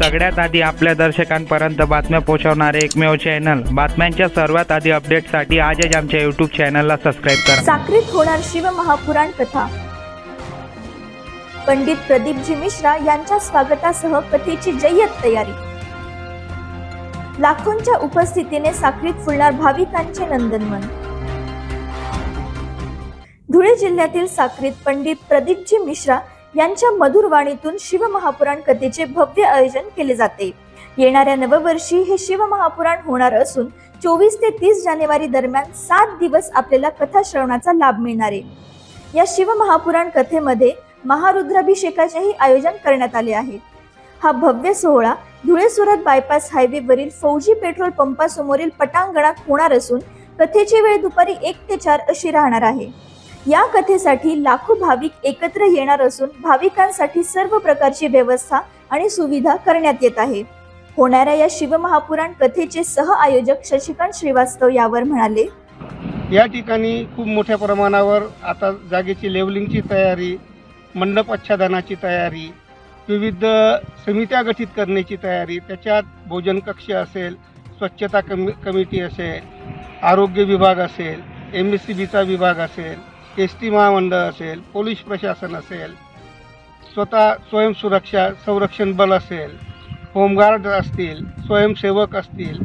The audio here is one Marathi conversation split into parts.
सगळ्यात आधी आपल्या दर्शकांपर्यंत बातम्या पोहोचवणारे एकमेव चॅनल बातम्यांच्या सर्वात आधी अपडेटसाठी आजच आमच्या युट्यूब चॅनलला सबस्क्राईब करा. साक्रीत होणार शिव महापुराण कथा. पंडित प्रदीपजी मिश्रा यांच्या स्वागतासह कथेची जय्यत तयारी. लाखोंच्या उपस्थितीने साक्रीत फुलणार भाविकांचे नंदनवन. धुळे जिल्ह्यातील साक्रीत पंडित प्रदीपजी मिश्रा यांच्या मधुर वाणीतून शिव महापुराण कथेचे भव्य आयोजन केले जाते. येणाऱ्या नववर्षी हे शिव महापुराण होणार असून चोवीस ते तीस जानेवारी दरम्यान सात दिवस आपल्याला कथा श्रवणाचा लाभ मिळणार आहे. या शिव महापुराण कथेमध्ये महारुद्राभिषेकाचेही आयोजन करण्यात आले आहे. हा भव्य सोहळा धुळे सुरत बायपास हायवेवरील फौजी पेट्रोल पंपासमोरील पटांगणात होणार असून कथेची वेळ दुपारी एक ते चार अशी राहणार आहे. या कथेसाठी लाखो भाविक एकत्र येणार असून भाविकांसाठी सर्व प्रकारची व्यवस्था आणि सुविधा करण्यात येत आहे. होणाऱ्या या शिवमहापुराण कथेचे सह आयोजक शशिकांत श्रीवास्तव यावर म्हणाले या ठिकाणी खूप मोठ्या प्रमाणावर आता जागेची लेवलिंगची तयारी मंडप आच्छादनाची तयारी विविध समित्या गठीत करण्याची तयारी त्याच्यात भोजन कक्ष असेल स्वच्छता कमी कमिटी असेल आरोग्य विभाग असेल एम एस सी बीचा विभाग असेल एस टी महामंडळ असेल पोलीस प्रशासन असेल स्वतः स्वयंसुरक्षा संरक्षण बल असेल होमगार्ड असतील स्वयंसेवक असतील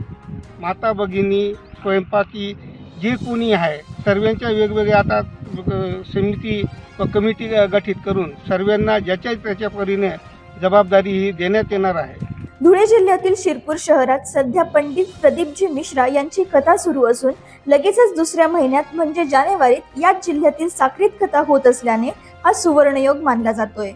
माता भगिनी स्वयंपाकी जे कोणी आहे सर्वांच्या वेगवेगळ्या आता समिती व कमिटी गठीत करून सर्वांना ज्याच्या त्याच्या परीने जबाबदारी ही देण्यात येणार आहे. धुळे जिल्ह्यातील शिरपूर शहरात सध्या पंडित प्रदीपजी मिश्रा यांची कथा सुरू असून लगेचच दुसऱ्या महिन्यात म्हणजे जानेवारीत याच जिल्ह्यातील साखरीत कथा होत असल्याने हा सुवर्णयोग मानला जातोय.